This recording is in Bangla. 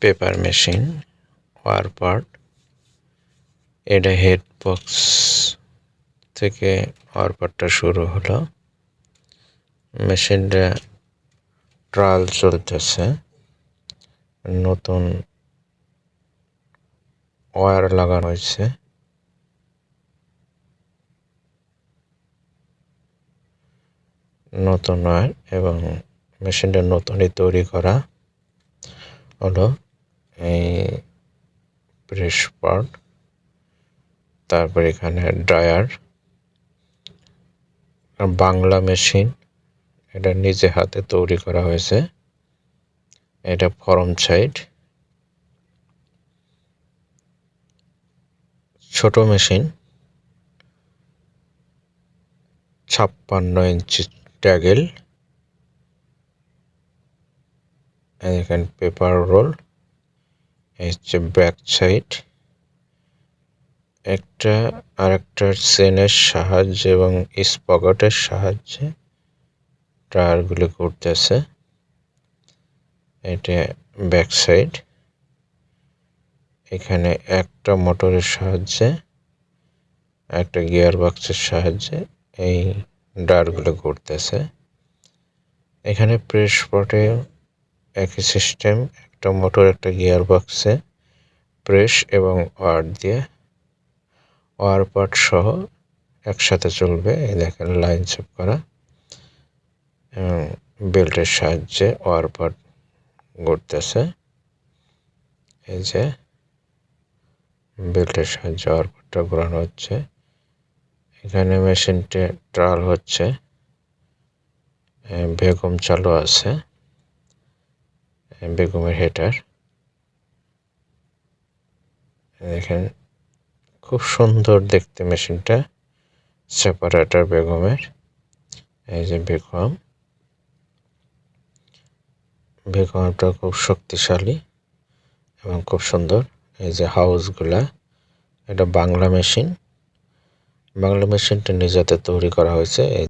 পেপার মেশিন, ওয়ার পার্ট, এটা হেড বক্স থেকে ওয়ার পার্টটা শুরু হলো। মেশিনটা ট্রায়াল চলতেছে। নতুন ওয়্যার লাগানো হয়েছে। নতুন ওয়্যার এবং মেশিনটা নতুনই তৈরি করা হলো। প্রেস পার্ট তারপর এখানে ড্রায়ার বাংলা মেশিন এটা নিজে হাতে তৈরি করা হয়েছে। এটা ফরম সাইড ছোট মেশিন ছাপ্পান্ন ইঞ্চি ট্যাগেল এখানে পেপার রোল হচ্ছে ব্যাক সাইড একটা আরেকটা চেনের সাহায্যে এবং স্পগটের সাহায্যে টায়ারগুলি করতেছে। এটা ব্যাক সাইড এখানে একটা মোটরের সাহায্যে, একটা গিয়ার বক্সের সাহায্যে এই ডারগুলো ঘুরতেছে এখানে প্রেস একই সিস্টেম একটা মোটর, একটা গিয়ার বক্সে প্রেস এবং ওয়ার দিয়ে ওয়ার পার্ট সহ একসাথে চলবে। এই দেখেন, লাইন সেপ করা এবং বেল্টের সাহায্যে ওয়ার পার্ট ঘুরতেছে। এই যে বেল্টের সাহায্যে ওয়ার পার্টটা ঘোরানো হচ্ছে। এখানে মেশিনটি ট্রাল হচ্ছে। বেগম চালু আছে। বেগমের হেটার দেখেন, খুব সুন্দর দেখতে মেশিনটা সেপারেটর বেগমের। এই যে বেগম। বেগমটা খুব শক্তিশালী এবং খুব সুন্দর। এই যে হাউসগুলা এটা বাংলা মেশিন। বাংলা মেশিনটা নিজেতে তৈরি করা হয়েছে।